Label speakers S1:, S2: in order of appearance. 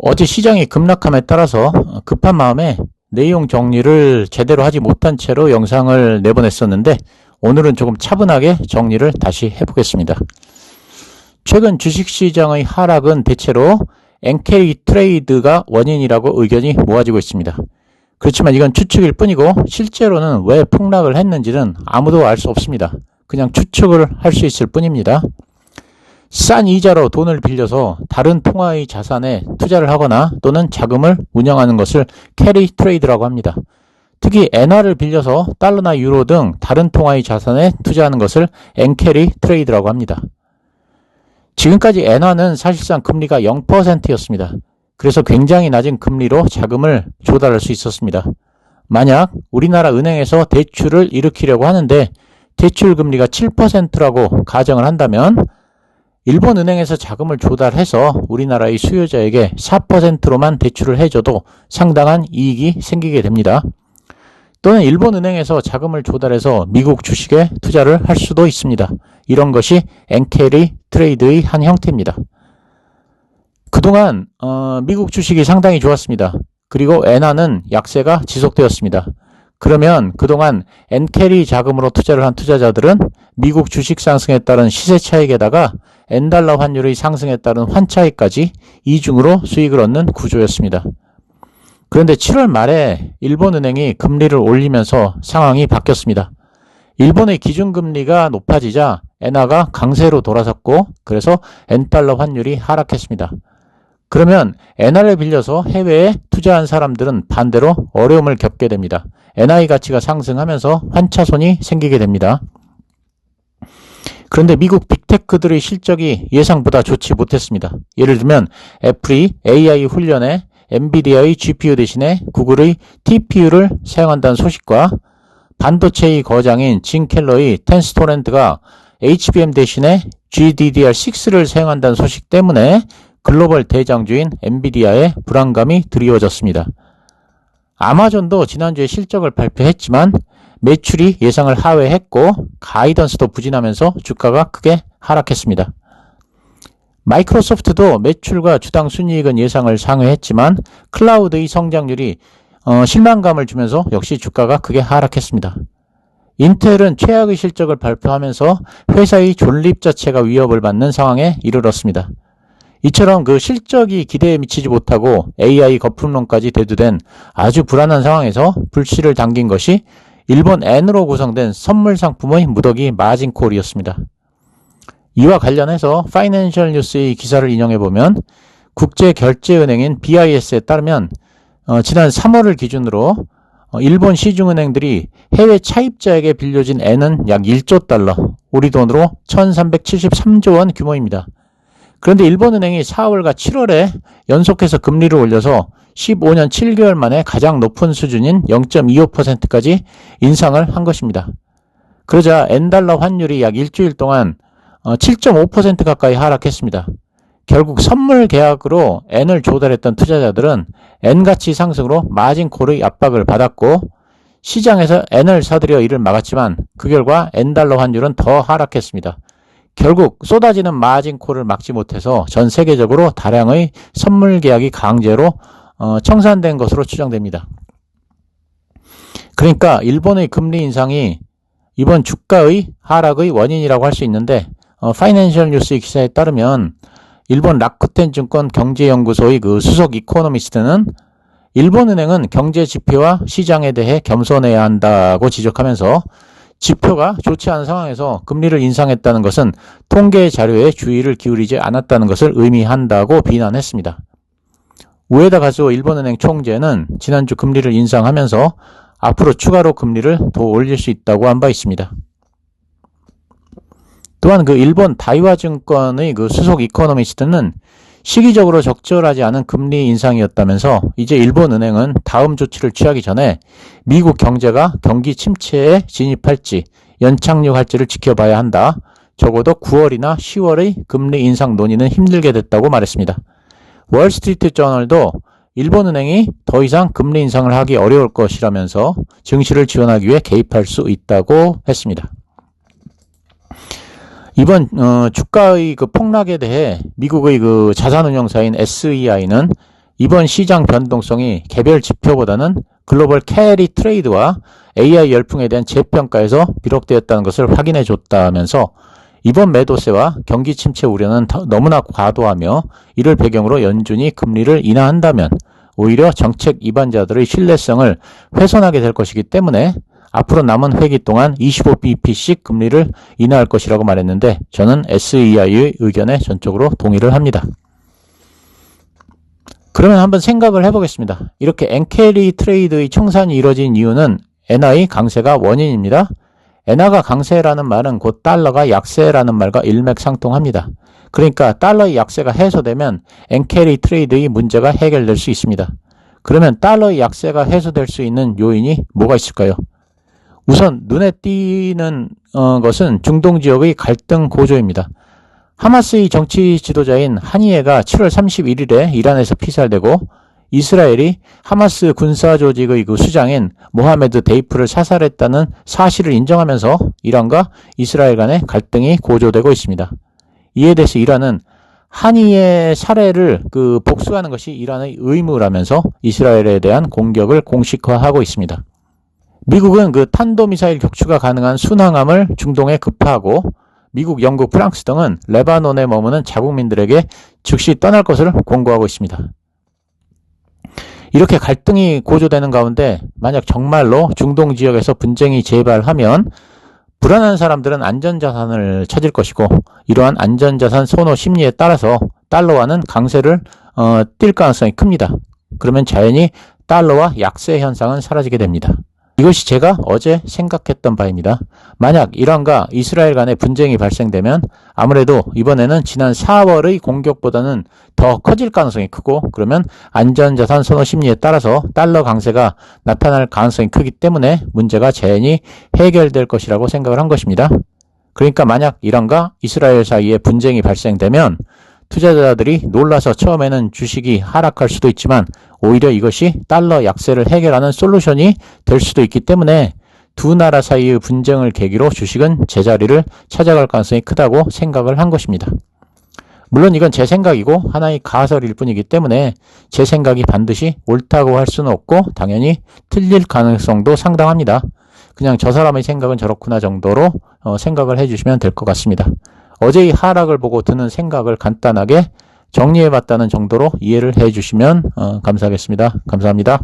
S1: 어제 시장이 급락함에 따라서 급한 마음에 내용 정리를 제대로 하지 못한 채로 영상을 내보냈었는데 오늘은 조금 차분하게 정리를 다시 해보겠습니다. 최근 주식시장의 하락은 대체로 NK 트레이드가 원인이라고 의견이 모아지고 있습니다. 그렇지만 이건 추측일 뿐이고 실제로는 왜 폭락을 했는지는 아무도 알 수 없습니다. 그냥 추측을 할 수 있을 뿐입니다. 싼 이자로 돈을 빌려서 다른 통화의 자산에 투자를 하거나 또는 자금을 운영하는 것을 캐리 트레이드라고 합니다. 특히 엔화를 빌려서 달러나 유로 등 다른 통화의 자산에 투자하는 것을 엔캐리 트레이드라고 합니다. 지금까지 엔화는 사실상 금리가 0%였습니다. 그래서 굉장히 낮은 금리로 자금을 조달할 수 있었습니다. 만약 우리나라 은행에서 대출을 일으키려고 하는데 대출 금리가 7%라고 가정을 한다면 일본 은행에서 자금을 조달해서 우리나라의 수요자에게 4%로만 대출을 해줘도 상당한 이익이 생기게 됩니다. 또는 일본 은행에서 자금을 조달해서 미국 주식에 투자를 할 수도 있습니다. 이런 것이 엔캐리 트레이드의 한 형태입니다. 그동안 어, 미국 주식이 상당히 좋았습니다. 그리고 엔화는 약세가 지속되었습니다. 그러면 그동안 엔캐리 자금으로 투자를 한 투자자들은 미국 주식 상승에 따른 시세 차익에다가 엔달러 환율의 상승에 따른 환차익까지 이중으로 수익을 얻는 구조였습니다. 그런데 7월 말에 일본은행이 금리를 올리면서 상황이 바뀌었습니다. 일본의 기준금리가 높아지자 엔화가 강세로 돌아섰고 그래서 엔달러 환율이 하락했습니다. 그러면 엔화를 빌려서 해외에 투자한 사람들은 반대로 어려움을 겪게 됩니다. NI 가치가 상승하면서 환차손이 생기게 됩니다. 그런데 미국 빅테크들의 실적이 예상보다 좋지 못했습니다. 예를 들면 애플이 AI 훈련에 엔비디아의 GPU 대신에 구글의 TPU를 사용한다는 소식과 반도체의 거장인 진 켈러의 텐스토렌트가 HBM 대신에 GDDR6를 사용한다는 소식 때문에 글로벌 대장주인 엔비디아의 불안감이 드리워졌습니다. 아마존도 지난주에 실적을 발표했지만 매출이 예상을 하회했고 가이던스도 부진하면서 주가가 크게 하락했습니다. 마이크로소프트도 매출과 주당 순이익은 예상을 상회했지만 클라우드의 성장률이 어, 실망감을 주면서 역시 주가가 크게 하락했습니다. 인텔은 최악의 실적을 발표하면서 회사의 존립 자체가 위협을 받는 상황에 이르렀습니다. 이처럼 그 실적이 기대에 미치지 못하고 AI 거품론까지 대두된 아주 불안한 상황에서 불씨를 당긴 것이 일본 N으로 구성된 선물 상품의 무더기 마진콜이었습니다. 이와 관련해서 파이낸셜 뉴스의 기사를 인용해 보면 국제결제은행인 BIS에 따르면 어, 지난 3월을 기준으로 어, 일본 시중은행들이 해외 차입자에게 빌려진 N은 약 1조 달러, 우리 돈으로 1373조 원 규모입니다. 그런데 일본은행이 4월과 7월에 연속해서 금리를 올려서 15년 7개월 만에 가장 높은 수준인 0.25%까지 인상을 한 것입니다. 그러자 엔달러 환율이 약 일주일 동안 7.5% 어, 가까이 하락했습니다. 결국 선물 계약으로 N을 조달했던 투자자들은 N 가치 상승으로 마진콜의 압박을 받았고 시장에서 N을 사들여 이를 막았지만 그 결과 N달러 환율은 더 하락했습니다. 결국 쏟아지는 마진콜을 막지 못해서 전 세계적으로 다량의 선물 계약이 강제로 어, 청산된 것으로 추정됩니다. 그러니까 일본의 금리 인상이 이번 주가의 하락의 원인이라고 할 수 있는데 어, 파이낸셜 뉴스 기사에 따르면 일본 라쿠텐 증권 경제연구소의 그 수석 이코노미스트는 일본은행은 경제 지표와 시장에 대해 겸손해야 한다고 지적하면서 지표가 좋지 않은 상황에서 금리를 인상했다는 것은 통계 자료에 주의를 기울이지 않았다는 것을 의미한다고 비난했습니다. 우에다 가수 일본은행 총재는 지난주 금리를 인상하면서 앞으로 추가로 금리를 더 올릴 수 있다고 한 바 있습니다. 또한 그 일본 다이와 증권의 그 수석 이코노미스트는 시기적으로 적절하지 않은 금리 인상이었다면서 이제 일본 은행은 다음 조치를 취하기 전에 미국 경제가 경기 침체에 진입할지 연착륙할지를 지켜봐야 한다. 적어도 9월이나 10월의 금리 인상 논의는 힘들게 됐다고 말했습니다. 월스트리트 저널도 일본 은행이 더 이상 금리 인상을 하기 어려울 것이라면서 증시를 지원하기 위해 개입할 수 있다고 했습니다. 이번 어, 주가의 그 폭락에 대해 미국의 그 자산운용사인 SEI는 이번 시장 변동성이 개별 지표보다는 글로벌 캐리 트레이드와 AI 열풍에 대한 재평가에서 비롯되었다는 것을 확인해 줬다면서 이번 매도세와 경기 침체 우려는 더- 너무나 과도하며 이를 배경으로 연준이 금리를 인하한다면 오히려 정책 위반자들의 신뢰성을 훼손하게 될 것이기 때문에 앞으로 남은 회기 동안 25bp씩 금리를 인하할 것이라고 말했는데 저는 SEI의 의견에 전적으로 동의를 합니다. 그러면 한번 생각을 해보겠습니다. 이렇게 엔캐리 트레이드의 청산이 이뤄진 이유는 엔화의 강세가 원인입니다. 엔화가 강세라는 말은 곧 달러가 약세라는 말과 일맥상통합니다. 그러니까 달러의 약세가 해소되면 엔캐리 트레이드의 문제가 해결될 수 있습니다. 그러면 달러의 약세가 해소될 수 있는 요인이 뭐가 있을까요? 우선 눈에 띄는 어, 것은 중동 지역의 갈등 고조입니다. 하마스의 정치 지도자인 하니에가 7월 31일에 이란에서 피살되고 이스라엘이 하마스 군사 조직의 그 수장인 모하메드 데이프를 사살했다는 사실을 인정하면서 이란과 이스라엘 간의 갈등이 고조되고 있습니다. 이에 대해서 이란은 한이의 살해를 그 복수하는 것이 이란의 의무라면서 이스라엘에 대한 공격을 공식화하고 있습니다. 미국은 그 탄도미사일 격추가 가능한 순항함을 중동에 급파하고 미국, 영국, 프랑스 등은 레바논에 머무는 자국민들에게 즉시 떠날 것을 공고하고 있습니다. 이렇게 갈등이 고조되는 가운데 만약 정말로 중동 지역에서 분쟁이 재발하면 불안한 사람들은 안전자산을 찾을 것이고 이러한 안전자산 선호 심리에 따라서 달러와는 강세를 어, 띌 가능성이 큽니다. 그러면 자연히 달러와 약세 현상은 사라지게 됩니다. 이것이 제가 어제 생각했던 바입니다. 만약 이란과 이스라엘 간의 분쟁이 발생되면 아무래도 이번에는 지난 4월의 공격보다는 더 커질 가능성이 크고 그러면 안전자산 선호 심리에 따라서 달러 강세가 나타날 가능성이 크기 때문에 문제가 자연히 해결될 것이라고 생각을 한 것입니다. 그러니까 만약 이란과 이스라엘 사이에 분쟁이 발생되면 투자자들이 놀라서 처음에는 주식이 하락할 수도 있지만 오히려 이것이 달러 약세를 해결하는 솔루션이 될 수도 있기 때문에 두 나라 사이의 분쟁을 계기로 주식은 제자리를 찾아갈 가능성이 크다고 생각을 한 것입니다. 물론 이건 제 생각이고 하나의 가설일 뿐이기 때문에 제 생각이 반드시 옳다고 할 수는 없고 당연히 틀릴 가능성도 상당합니다. 그냥 저 사람의 생각은 저렇구나 정도로 어, 생각을 해주시면 될 것 같습니다. 어제의 하락을 보고 드는 생각을 간단하게 정리해 봤다는 정도로 이해를 해 주시면 어, 감사하겠습니다. 감사합니다.